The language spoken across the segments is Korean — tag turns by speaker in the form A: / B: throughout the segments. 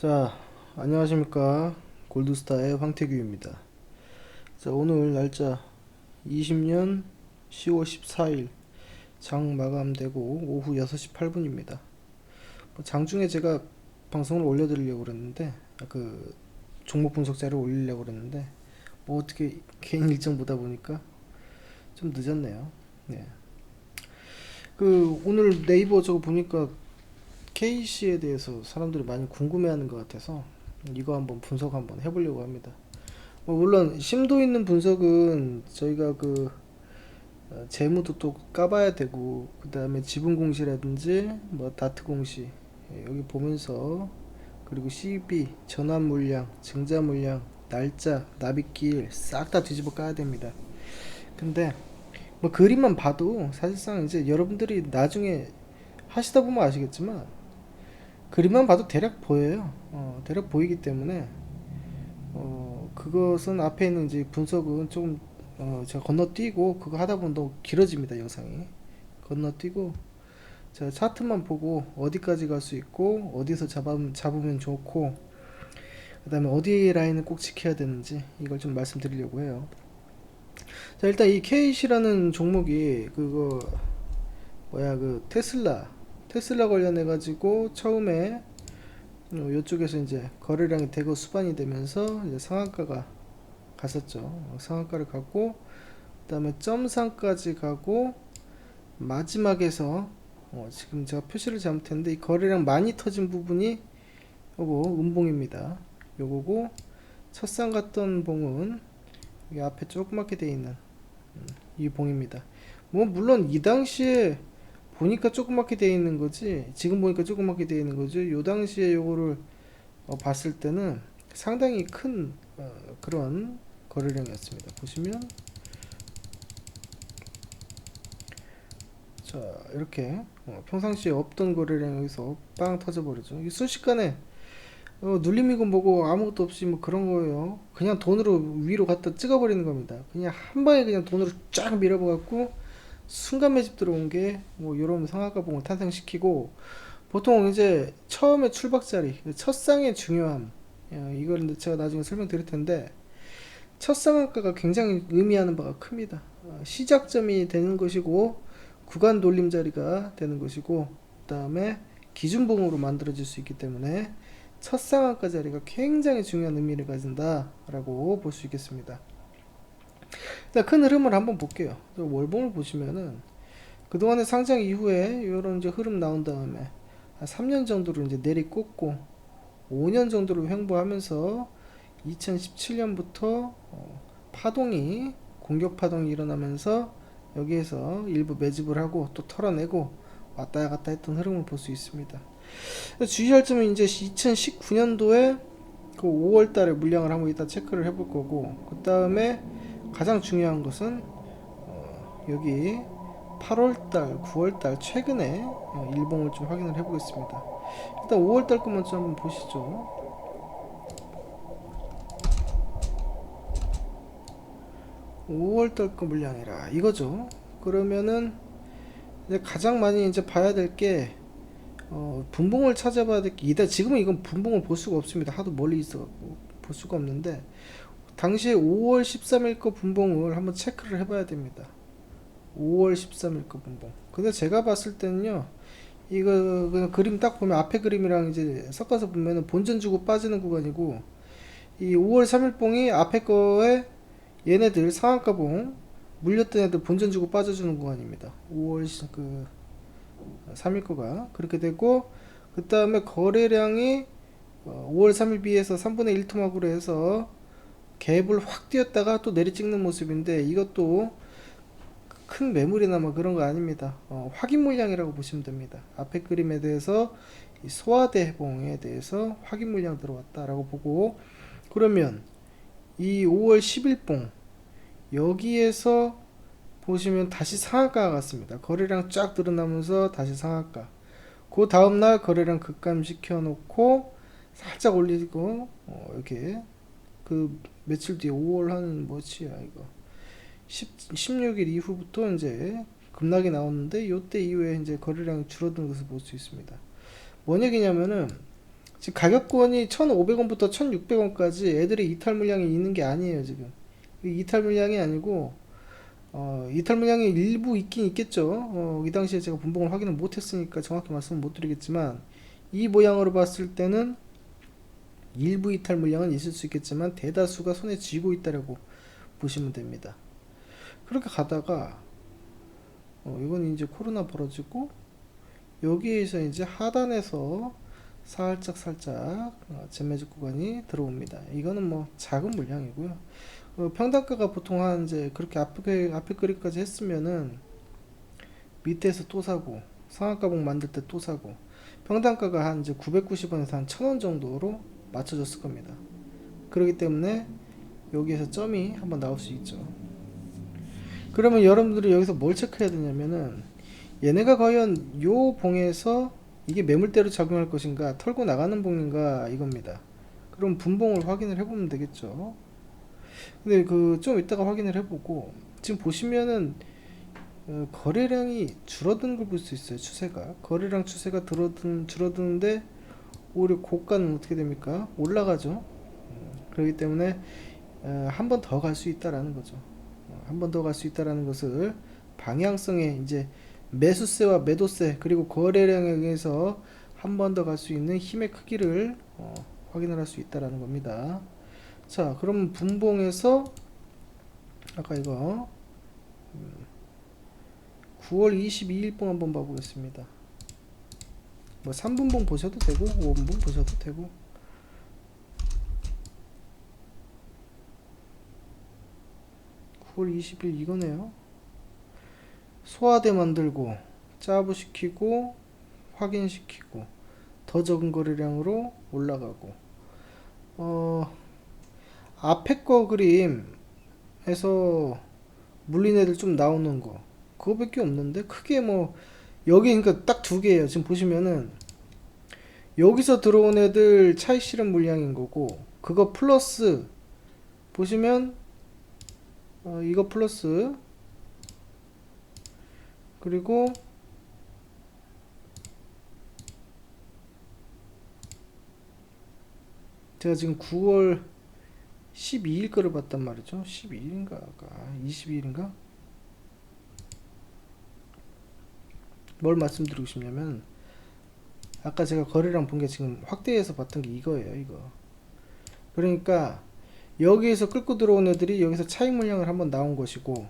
A: 자, 안녕하십니까. 골드스타의 황태규입니다. 자, 오늘 날짜 20년 10월 14일 장 마감되고 오후 6시 8분입니다. 장 중에 제가 방송을 올려드리려고 그랬는데, 아, 그 종목 분석 자료 올리려고 그랬는데, 뭐 어떻게 개인 일정 보다 보니까 좀 늦었네요. 네. 그 오늘 네이버 저거 보니까 KC에 대해서 사람들이 많이 궁금해하는 것 같아서 이거 한번 분석 한번 해보려고 합니다. 뭐 물론 심도 있는 분석은 저희가 그 어, 재무도 또 까봐야 되고 그 다음에 지분 공시라든지 뭐 다트 공시 예, 여기 보면서 그리고 CB 전환 물량 증자 물량 날짜 납입기일 싹 다 뒤집어 까야 됩니다. 근데 뭐 그림만 봐도 사실상 이제 여러분들이 나중에 하시다 보면 아시겠지만 그림만 봐도 대략 보여요. 어, 대략 보이기 때문에 어, 그것은 앞에 있는 이제 분석은 조금 어, 제가 건너뛰고 그거 하다 보면 너무 길어집니다 영상이 건너뛰고 제가 차트만 보고 어디까지 갈 수 있고 어디서 잡으면, 잡으면 좋고 그 다음에 어디 라인을 꼭 지켜야 되는지 이걸 좀 말씀드리려고 해요 자 일단 이 KC라는 종목이 그거 뭐야 그 테슬라 테슬라 관련해 가지고 처음에 어, 이쪽에서 이제 거래량이 대거 수반이 되면서 이제 상한가가 갔었죠. 어, 상한가를 갔고 그다음에 점상까지 가고 마지막에서 어, 지금 제가 표시를 잘못했는데 이 거래량 많이 터진 부분이 요거 음봉입니다. 요거고 첫상 갔던 봉은 여기 앞에 조그맣게 돼 있는 음, 이 봉입니다. 뭐 물론 이 당시에 보니까 조그맣게 되어 있는 거지? 지금 보니까 조그맣게 되어 있는 거죠? 요 당시에 요거를 어, 봤을 때는 상당히 큰 어, 그런 거래량이었습니다. 보시면. 자 이렇게 어, 평상시에 없던 거래량이 여기서 빵 터져버리죠. 이 순식간에 어, 눌림이고 뭐고 아무것도 없이 뭐 그런 거예요. 그냥 돈으로 위로 갖다 찍어버리는 겁니다. 그냥 한 방에 그냥 돈으로 쫙 밀어버갖고 순간 매집 들어온 게 뭐 이런 상한가봉을 탄생시키고 보통 이제 처음에 출박 자리 첫 상의 중요함 어, 이걸 제가 나중에 설명드릴 텐데 첫 상한가가 굉장히 의미하는 바가 큽니다. 어, 시작점이 되는 것이고 구간 돌림 자리가 되는 것이고 그 다음에 기준봉으로 만들어질 수 있기 때문에 첫 상한가 자리가 굉장히 중요한 의미를 가진다라고 볼 수 있겠습니다. 일단 큰 흐름을 한번 볼게요. 월봉을 보시면은 그동안의 상장 이후에 이런 이제 흐름 나온 다음에 한 3년 정도로 이제 내리 꽂고 5년 정도로 횡보하면서 2017년부터 어, 파동이 공격 파동이 일어나면서 여기에서 일부 매집을 하고 또 털어내고 왔다 갔다 했던 흐름을 볼 수 있습니다. 주의할 점은 이제 2019년도에 그 5월 달에 물량을 한번 이따 체크를 해볼 거고 그 다음에 가장 중요한 것은 어, 여기 8월달, 9월달 최근에 어, 일봉을 좀 확인을 해보겠습니다. 일단 5월달 것만 좀 한번 보시죠. 5월달 거 물량이라 이거죠. 그러면은 가장 많이 이제 봐야 될게 어, 분봉을 찾아봐야 될게 이다 지금은 이건 분봉을 볼 수가 없습니다. 하도 멀리 있어갖고 볼 수가 없는데 당시에 5월 13일 거 분봉을 한번 체크를 해봐야 됩니다. 5월 13일 거 분봉. 근데 제가 봤을 때는요, 이거 그냥 그림 딱 보면 앞에 그림이랑 이제 섞어서 보면은 본전 주고 빠지는 구간이고, 이 5월 3일 봉이 앞에 거에 얘네들 상한가 봉 물렸던 애들 본전 주고 빠져주는 구간입니다. 5월 그 3일 거가 그렇게 되고 그 다음에 거래량이 5월 3일 비해서 3분의 1 토막으로 해서 갭을 확 뛰었다가 또 내리 찍는 모습인데 이것도 큰 매물이나 뭐 그런 거 아닙니다. 어, 확인 물량이라고 보시면 됩니다. 앞에 그림에 대해서 소화대 해봉에 대해서 확인 물량 들어왔다라고 보고 그러면 이 5월 10일봉 여기에서 보시면 다시 상한가가 갔습니다. 거래량 쫙 드러나면서 다시 상한가. 그 다음날 거래량 급감시켜 놓고 살짝 올리고 어, 이렇게 그 며칠 뒤에 5월 한 뭐지야 이거 10, 16일 이후부터 이제 급락이 나왔는데 요때 이후에 이제 거래량이 줄어든 것을 볼 수 있습니다. 뭔 얘기냐면은 지금 가격권이 1,500원부터 1,600원까지 애들의 이탈 물량이 있는 게 아니에요, 지금. 이 이탈 물량이 아니고, 어, 이탈 물량이 일부 있긴 있겠죠. 어, 이 당시에 제가 분봉을 확인을 못 했으니까 정확히 말씀을 못 드리겠지만, 이 모양으로 봤을 때는 일부 이탈 물량은 있을 수 있겠지만, 대다수가 손에 쥐고 있다라고 보시면 됩니다. 그렇게 가다가, 어, 이건 이제 코로나 벌어지고, 여기에서 이제 하단에서 살짝 살짝 어, 재매직 구간이 들어옵니다. 이거는 뭐 작은 물량이고요. 어, 평단가가 보통 한 이제 그렇게 앞에 앞에 그리까지 했으면은 밑에서 또 사고 상한가봉 만들 때 또 사고 평단가가 한 이제 990원에서 한 1000원 정도로 맞춰졌을 겁니다. 그렇기 때문에 여기에서 점이 한번 나올 수 있죠. 그러면 여러분들이 여기서 뭘 체크해야 되냐면은 얘네가 과연 요 봉에서 이게 매물대로 작용할 것인가 털고 나가는 봉인가 이겁니다. 그럼 분봉을 확인을 해보면 되겠죠. 근데 그 좀 이따가 확인을 해보고 지금 보시면은 어, 거래량이 줄어드는 걸 볼 수 있어요. 추세가 거래량 추세가 줄어든 줄어드는데 오히려 고가는 어떻게 됩니까? 올라가죠. 음, 그렇기 때문에 어, 한번 더 갈 수 있다라는 거죠. 어, 한번 더 갈 수 있다라는 것을 방향성에 이제 매수세와 매도세 그리고 거래량에 의해서 한 번 더 갈 수 있는 힘의 크기를 어, 확인을 할 수 있다라는 겁니다. 자, 그럼 분봉에서 아까 이거 음, 9월 22일 봉 한번 봐보겠습니다. 뭐 3분봉 보셔도 되고 5분봉 보셔도 되고. (9월 20일) 이거네요. 소화대 만들고 짜부시키고 확인시키고 더 적은 거래량으로 올라가고. 어 앞에 거 그림에서 물린 애들 좀 나오는 거. 그거밖에 없는데 크게 뭐 여기 그러니까 딱 두 개예요 지금 보시면은 여기서 들어온 애들 차익 실현 물량인 거고 그거 플러스 보시면 어, 이거 플러스 그리고 제가 지금 9월 12일 거를 봤단 말이죠. 12일인가? 22일인가? 뭘 말씀드리고 싶냐면 아까 제가 거래량 본 게 지금 확대해서 봤던 게 이거예요. 이거. 그러니까 여기에서 끌고 들어온 애들이 여기서 차익 물량을 한번 나온 것이고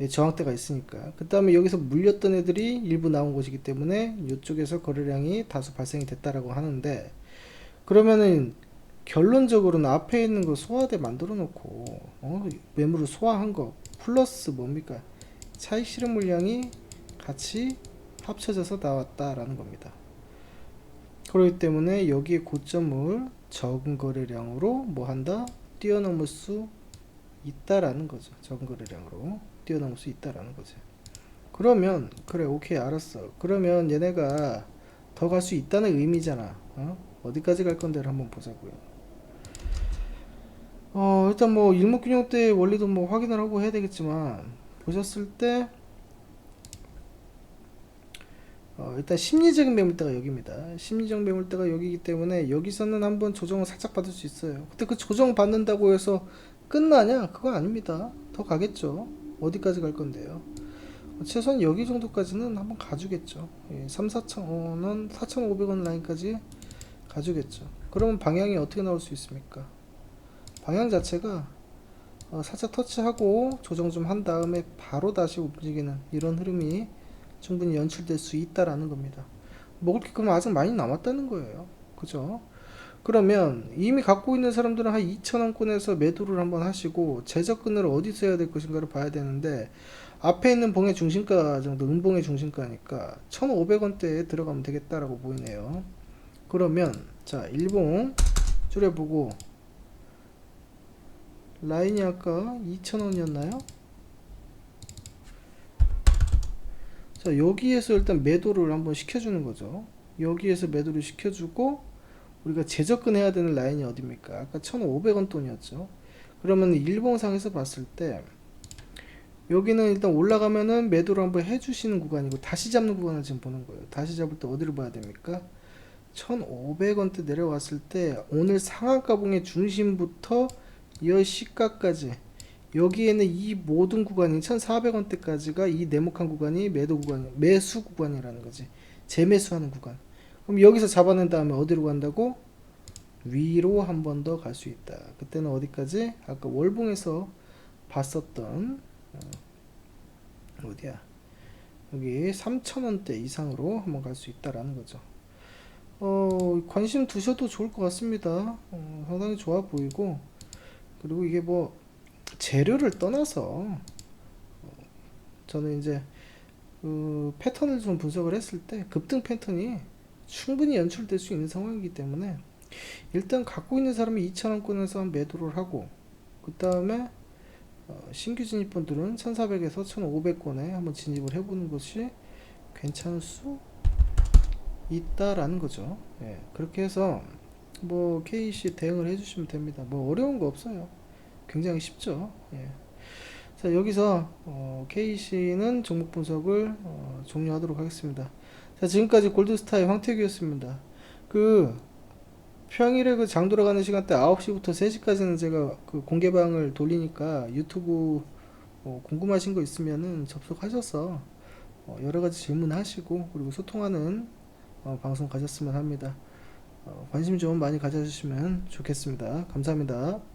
A: 예, 저항대가 있으니까 그 다음에 여기서 물렸던 애들이 일부 나온 것이기 때문에 이쪽에서 거래량이 다소 발생이 됐다라고 하는데 그러면은 결론적으로는 앞에 있는 거 소화대 만들어 놓고 어, 매물을 소화한 거 플러스 뭡니까 차익 실현 물량이 같이 합쳐져서 나왔다라는 겁니다. 그렇기 때문에 여기에 고점을 적은 거래량으로 뭐 한다 뛰어넘을 수 있다라는 거죠. 적은 거래량으로 뛰어넘을 수 있다라는 거죠. 그러면 그래 오케이 알았어. 그러면 얘네가 더 갈 수 있다는 의미잖아. 어? 어디까지 갈 건데를 한번 보자고요. 어 일단 뭐 일목균형 때 원리도 뭐 확인을 하고 해야 되겠지만 보셨을 때 어, 일단 심리적인 매물대가 여기입니다. 심리적 매물대가 여기이기 때문에 여기서는 한번 조정을 살짝 받을 수 있어요. 근데 그 조정 받는다고 해서 끝나냐? 그거 아닙니다. 더 가겠죠. 어디까지 갈 건데요? 최소한 여기 정도까지는 한번 가주겠죠. 예, 3, 4천 원, 4,500원 라인까지 가주겠죠. 그러면 방향이 어떻게 나올 수 있습니까? 방향 자체가 어, 살짝 터치하고 조정 좀 한 다음에 바로 다시 움직이는 이런 흐름이 충분히 연출될 수 있다라는 겁니다. 먹을 게 그럼 아직 많이 남았다는 거예요. 그죠? 그러면 이미 갖고 있는 사람들은 한 2,000원권에서 매도를 한번 하시고 재접근을 어디서 해야 될 것인가를 봐야 되는데 앞에 있는 봉의 중심가 정도 은봉의 중심가니까 1,500원대에 들어가면 되겠다라고 보이네요. 그러면 자 일봉 줄여보고 라인이 아까 2,000원이었나요? 자 여기에서 일단 매도를 한번 시켜주는 거죠. 여기에서 매도를 시켜주고 우리가 재접근해야 되는 라인이 어디입니까? 아까 1,500원 돈이었죠. 그러면 일봉상에서 봤을 때 여기는 일단 올라가면은 매도를 한번 해주시는 구간이고 다시 잡는 구간을 지금 보는 거예요. 다시 잡을 때 어디를 봐야 됩니까? 1,500원대 내려왔을 때 오늘 상한가봉의 중심부터 이 시가까지 여기에는 이 모든 구간이 1,400원대까지가 이 네모칸 구간이 매도 구간, 매수 구간이라는 거지. 재매수하는 구간. 그럼 여기서 잡아낸 다음에 어디로 간다고? 위로 한 번 더 갈 수 있다. 그때는 어디까지? 아까 월봉에서 봤었던 어, 어디야? 여기 3,000원대 이상으로 한번 갈 수 있다라는 거죠. 어, 관심 두셔도 좋을 것 같습니다. 어, 상당히 좋아 보이고 그리고 이게 뭐 재료를 떠나서 어, 저는 이제 그 패턴을 좀 분석을 했을 때 급등 패턴이 충분히 연출될 수 있는 상황이기 때문에 일단 갖고 있는 사람이 2,000원권에서 매도를 하고 그 다음에 어, 신규 진입분들은 1,400에서 1,500권에 한번 진입을 해보는 것이 괜찮을 수 있다라는 거죠. 예, 그렇게 해서 뭐 KC 대응을 해주시면 됩니다. 뭐 어려운 거 없어요. 굉장히 쉽죠. 예. 자 여기서 어, KC는 종목 분석을 어, 종료하도록 하겠습니다. 자 지금까지 골드스타의 황태규였습니다. 그 평일에 그 장 돌아가는 시간대 9시부터 3시까지는 제가 그 공개방을 돌리니까 유튜브 어, 궁금하신 거 있으면은 접속하셔서 어, 여러 가지 질문하시고 그리고 소통하는 어, 방송 가졌으면 합니다. 어, 관심 좀 많이 가져주시면 좋겠습니다. 감사합니다.